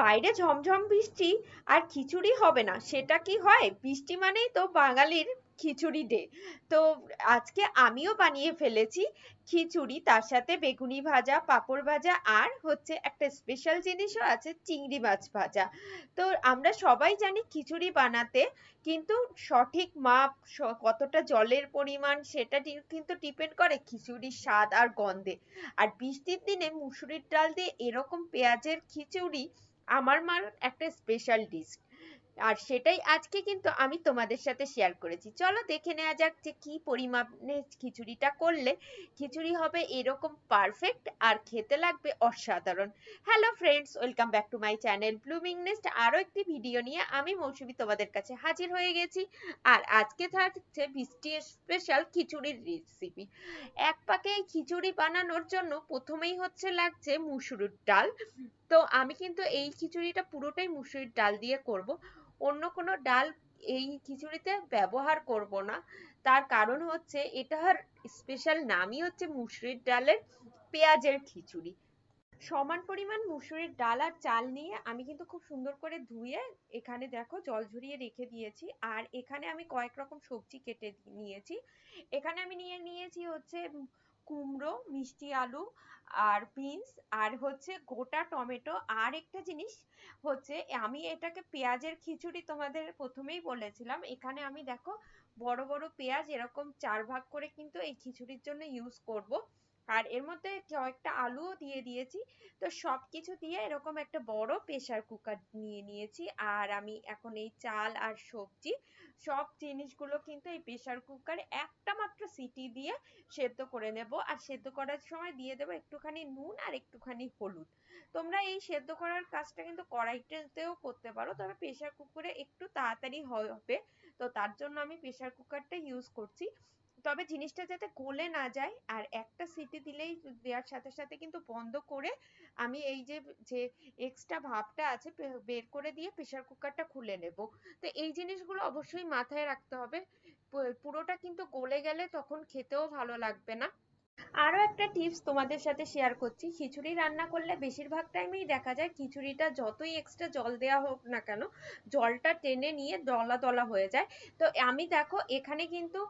বাইরে ঝমঝম বৃষ্টি আর খিচুড়ি হবে না। সেটা কি হয়? বৃষ্টি মানেই তো বাঙালির খিচুড়ি ডে তো আজকে আমিও বানিয়ে ফেলেছি খিচুড়ি। তার সাথে বেগুনি ভাজা, পাঁপড় ভাজা আর হচ্ছে একটা স্পেশাল জিনিসও আছে, চিংড়ি মাছ ভাজা। তো আমরা সবাই জানি খিচুড়ি বানাতে কিন্তু সঠিক মাপ কতটা জলের পরিমাণ সেটা কিন্তু ডিপেন্ড করে খিচুড়ির স্বাদ আর গন্ধে। আর বৃষ্টির দিনে মুসুরির ডাল দিয়ে এরকম পেঁয়াজের খিচুড়ি আমার মার একটা স্পেশাল ডিশ আর সেটাই আজকে কিন্তু আমি তোমাদের সাথে শেয়ার করেছি। চলো দেখে নেওয়া যাক যে কি পরিমাণে খিচুড়িটা করলে খিচুড়ি হবে এরকম পারফেক্ট আর খেতে লাগবে অসাধারণ। Hello friends welcome back to my channel blooming nest আরও একটি ভিডিও নিয়ে আমি মৌসুমি তোমাদের কাছে হাজির হয়ে গেছি। আর আজকে থাকছে বৃষ্টির স্পেশাল খিচুড়ির রেসিপি এক পাকে খিচুড়ি বানানোর জন্য প্রথমেই হচ্ছে লাগছে মুসুরির ডাল। তো আমি কিন্তু এই খিচুড়িটা পুরোটাই মুসুরির ডাল দিয়ে করব। অন্য কোনো ডাল এই খিচুড়িতে ব্যবহার করব না। তার কারণ হচ্ছে এটার স্পেশাল নামই হচ্ছে মুসুরির ডালের পেঁয়াজের খিচুড়ি। সমান পরিমাণ মুসুরির ডাল আর চাল নিয়ে আমি কিন্তু খুব সুন্দর করে ধুয়ে এখানে দেখো জল ঝরিয়ে রেখে দিয়েছি। আর এখানে আমি কয়েক রকম সবজি কেটে নিয়েছি। এখানে আমি নিয়ে নিয়েছি হচ্ছে কুমড়ো, মিষ্টি আলু আর বিনস আর হচ্ছে গোটা টমেটো। আর একটা জিনিস হচ্ছে, আমি এটাকে পেঁয়াজের খিচুড়ি তোমাদের প্রথমেই বলেছিলাম। এখানে আমি দেখো বড় বড় পেঁয়াজ এরকম চার ভাগ করে কিন্তু এই খিচুড়ির জন্য ইউজ করব। আর এর মধ্যে কয়েকটা আলুও দিয়ে দিয়েছি। তো সবকিছু দিয়ে এরকম একটা বড় প্রেসার কুকার নিয়ে নিয়েছি। আর আমি এখন এই চাল আর সবজি, সব জিনিসগুলো কিন্তু এই প্রেসার কুকারে একটা মাত্র সিটি দিয়ে সেদ্ধ করে নেব। আর সেদ্ধ করার সময় দিয়ে দেবো একটুখানি নুন আর একটুখানি হলুদ। তোমরা এই সেদ্ধ করার কাজটা কিন্তু কড়াইতেও করতে পারো, তবে প্রেসার কুকারে একটু তাড়াতাড়ি হবে। তো তার জন্য আমি প্রেসার কুকারটা ইউজ করছি। তবে জিনিসটা যাতে গলে না যায়, আর একটা সিটি দিলেই দেওয়ার সাথে সাথে কিন্তু বন্ধ করে আমি এই যে যে এক্সট্রা ভাবটা আছে বের করে দিয়ে প্রেসার কুকারটা খুলে নেব। তো এই জিনিসগুলো অবশ্যই মাথায় রাখতে হবে। পুরোটা কিন্তু গলে গেলে তখন খেতেও ভালো লাগবে না। আরও একটা টিপস তোমাদের সাথে শেয়ার করছি। খিচুড়ি রান্না করলে বেশিরভাগ টাইমেই দেখা যায় খিচুড়িটা যতই এক্সট্রা জল দেওয়া হোক না কেন, জলটা টেনে নিয়ে দলা দলা হয়ে যায়। তো আমি দেখো, এখানে কিন্তু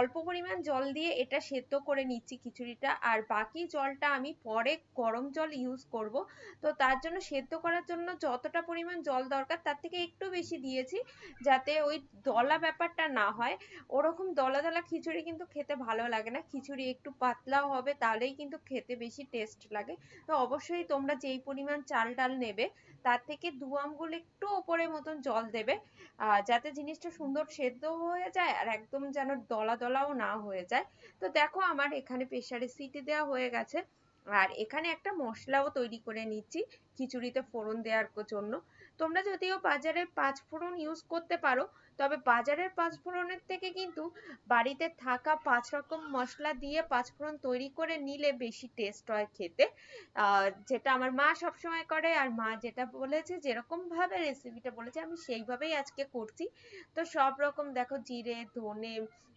অল্প পরিমাণ জল দিয়ে এটা সেদ্ধ করে নিচ্ছি খিচুড়িটা। আর বাকি জলটা আমি পরে গরম জল ইউজ করব। তো তার জন্য সেদ্ধ করার জন্য যতটা পরিমাণ জল দরকার, তার থেকে একটু বেশি দিয়েছি যাতে ওই দলা ব্যাপারটা না হয়। ওরকম দলা দলা খিচুড়ি কিন্তু খেতে ভালো লাগে না। খিচুড়ি একটু পাতলাও হবে, তাহলেই কিন্তু খেতে বেশি টেস্ট লাগে। তো অবশ্যই তোমরা যেই পরিমাণ চাল ডাল নেবে, তার থেকে দু আঙ্গুল একটু ওপরের মতন জল দেবে যাতে জিনিসটা সুন্দর সেদ্ধ হয়ে যায় আর একদম যেন দলা দলাও না হয়ে যায়। তো দেখো আমার এখানে প্রেশারে সিটি দেওয়া হয়ে গেছে। আর এখানে একটা মশলাও তৈরি করে নিচ্ছি। খিচুড়িতে ফোড়ন দেওয়ার জন্য। তোমরা যদিও বাজারের পাঁচ ফোড়ন ইউজ করতে পারো, তবে বাজারের পাঁচ ফোড়নের থেকে কিন্তু বাড়িতে থাকা পাঁচ রকম মশলা দিয়ে পাঁচ ফোড়ন তৈরি করে নিলে বেশি টেস্ট হয় খেতে। যেটা আমার মা সবসময় করে আর মা যেটা বলেছে যেরকম ভাবে রেসিপিটা বলেছে, আমি সেইভাবেই আজকে করছি। তো সব রকম দেখো জিরে, ধনে,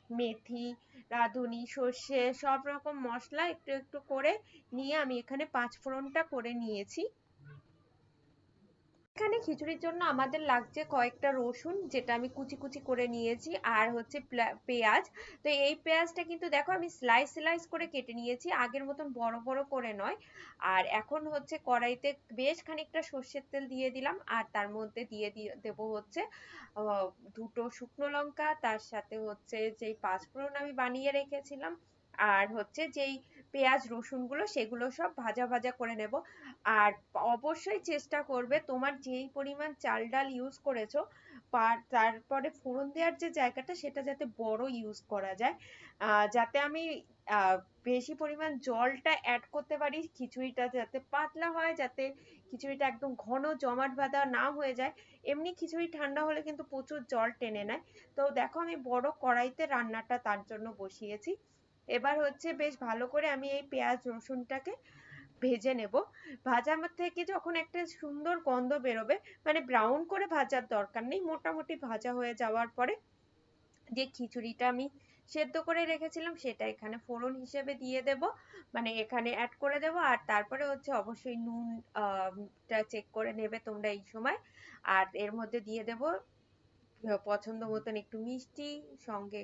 মেথি, রাঁধুনি, সর্ষে, সব রকম মশলা একটু একটু করে নিয়ে আমি এখানে পাঁচ ফোড়নটা করে নিয়েছি। এখানে খিচুড়ির জন্য আমাদের লাগছে কয়েকটা রসুন, যেটা আমি কুচি কুচি করে নিয়েছি, আর হচ্ছে পেঁয়াজ। তো এই পেঁয়াজটা কিন্তু দেখো আমি স্লাইস স্লাইস করে কেটে নিয়েছি, আগের মতন বড় বড় করে নয়। আর এখন হচ্ছে কড়াইতে বেশ খানিকটা সর্ষের তেল দিয়ে দিলাম, আর তার মধ্যে দিয়ে দেব হচ্ছে দুটো শুকনো লঙ্কা, তার সাথে হচ্ছে যেই পাঁচফোড়ন আমি বানিয়ে রেখেছিলাম, আর হচ্ছে যেই পেঁয়াজ, রসুনগুলো সেগুলো সব ভাজা ভাজা করে নেব। আর অবশ্যই চেষ্টা করবে তোমার যেই পরিমাণ চাল ডাল ইউজ করেছ তারপরে ফোড়ন দেওয়ার যে জায়গাটা সেটা যাতে বড় ইউজ করা যায়। যাতে আমি বেশি পরিমাণ জলটা অ্যাড করতে পারি, খিচুড়িটা যাতে পাতলা হয়, যাতে খিচুড়িটা একদম ঘন জমাট বাঁধা না হয়ে যায়। এমনি খিচুড়ি ঠান্ডা হলে কিন্তু প্রচুর জল টেনে নেয়। তো দেখো আমি বড় কড়াইতে রান্নাটা তার জন্য বসিয়েছি। এবার হচ্ছে বেশ ভালো করে আমি এই পেঁয়াজ রসুনটাকে ভেজে নেব। ভাজার থেকে যখন একটা সুন্দর গন্ধ বেরোবে মানে ব্রাউন করে ভাজার দরকার নেই, মোটামুটি ভাজা হয়ে যাওয়ার পরে যে খিচুড়িটা আমি সেদ্ধ করে রেখেছিলাম সেটা এখানে ফোড়ন হিসেবে দিয়ে দেব মানে এখানে অ্যাড করে দেব, আর তারপরে হচ্ছে অবশ্যই নুন টা চেক করে নেবে তোমরা এই সময়। আর এর মধ্যে দিয়ে দেব পছন্দ মতন একটু মিষ্টি, সঙ্গে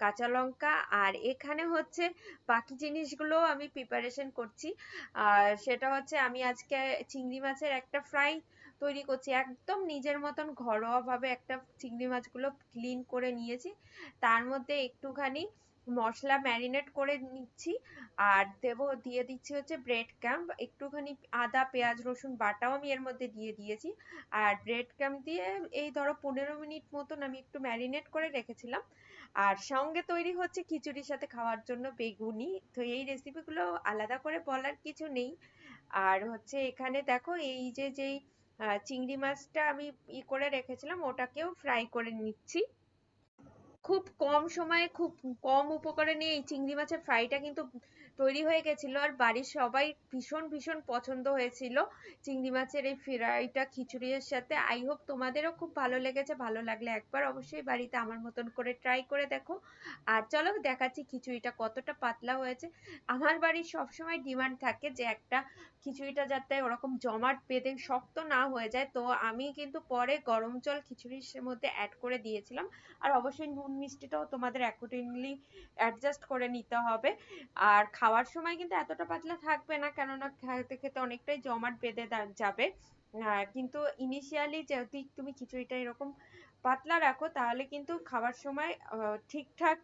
কাঁচা লঙ্কা, আর এখানে হচ্ছে বাকি জিনিসগুলো আমি প্রিপারেশন করছি। আর সেটা হচ্ছে আমি আজকে চিংড়ি মাছের একটা ফ্রাই তৈরি করছি। একদম নিজের মতন ঘরোয়া ভাবে একটা চিংড়ি মাছগুলো ক্লিন করে নিয়েছি। তার মধ্যে একটুখানি মশলা ম্যারিনেট করে নিচ্ছি। আর দেব, দিয়ে দিচ্ছি হচ্ছে ব্রেড ক্যাম্প একটুখানি আদা, পেঁয়াজ, রসুন বাটাও আমি এর মধ্যে দিয়ে দিয়েছি। আর ব্রেড ক্যাম্প দিয়ে এই ধরো পনেরো মিনিট মতন আমি একটু ম্যারিনেট করে রেখেছিলাম। আর সঙ্গে তৈরি হচ্ছে খিচুড়ির সাথে খাওয়ার জন্য বেগুনি। তো এই রেসিপিগুলো আলাদা করে বলার কিছু নেই। আর হচ্ছে এখানে দেখো, এই যে যেই চিংড়ি মাছটা আমি ই করে রেখেছিলাম, ওটাকেও ফ্রাই করে নিচ্ছি। খুব কম সময়ে, খুব কম উপকরণে এই চিংড়ি মাছের ফ্রাইটা কিন্তু তৈরি হয়ে গেছিল। আর বাড়ির সবাই ভীষণ ভীষণ পছন্দ হয়েছিল চিংড়ি মাছের এই ফ্রাইটা খিচুড়ির সাথে। আই হোপ তোমাদেরও খুব ভালো লেগেছে, ভালো লাগলে একবার অবশ্যই বাড়িতে আমার মতন করে ট্রাই করে দেখো। আর চলো দেখাচ্ছি খিচুড়িটা কতটা পাতলা হয়েছে। আমার বাড়ির সবসময় ডিমান্ড থাকে যে একটা খিচুড়িটা যাতে ওরকম জমাট বেঁধে শক্ত না হয়ে যায়। তো আমি কিন্তু পরে গরম জল খিচুড়ির মধ্যে অ্যাড করে দিয়েছিলাম। আর অবশ্যই নুন মিষ্টিটাও তোমাদের অ্যাকর্ডিংলি অ্যাডজাস্ট করে নিতে হবে। আর খাওয়ার সময় কিন্তু এতটা পাতলা থাকবে না, কেননা খেতে খেতে অনেকটাই জমাট বেঁধে যাবে। কিন্তু ইনিশিয়ালি যদি তুমি খিচুড়িটা এরকম পাতলা রাখো, তাহলে কিন্তু খাওয়ার সময় ঠিকঠাক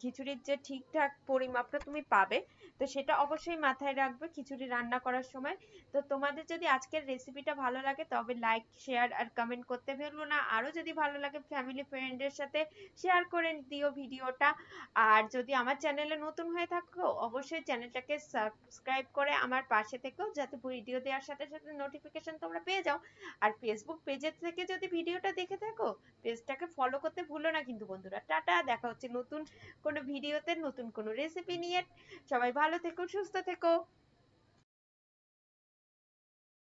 খিচুড়ির যে ঠিকঠাক পরিমাপটা তুমি পাবে, তো সেটা অবশ্যই মাথায় রাখবে খিচুড়ি রান্না করার সময়। তো তোমাদের যদি আজকের রেসিপিটা ভালো লাগে, তবে লাইক শেয়ার আর কমেন্ট করতে ভুলবো না। আরও যদি ভালো লাগে ফ্যামিলি ফ্রেন্ডের সাথে শেয়ার করে দিও ভিডিওটা। আর যদি আমার চ্যানেলে নতুন হয়ে থাকো, অবশ্যই চ্যানেলটাকে সাবস্ক্রাইব করে আমার পাশে থেকেও যাতে ভিডিও দেওয়ার সাথে সাথে নোটিফিকেশন তোমরা পেয়ে যাও। আর ফেসবুক পেজের থেকে যদি ভিডিওটা দেখে থাকো পেজটাকে ফলো করতে ভুলো না কিন্তু বন্ধুরা। টাটা দেখা হচ্ছে নতুন কোনো ভিডিওতে, নতুন কোনো রেসিপি নিয়ে। সবাই ভালো থেকো, সুস্থ থেকো।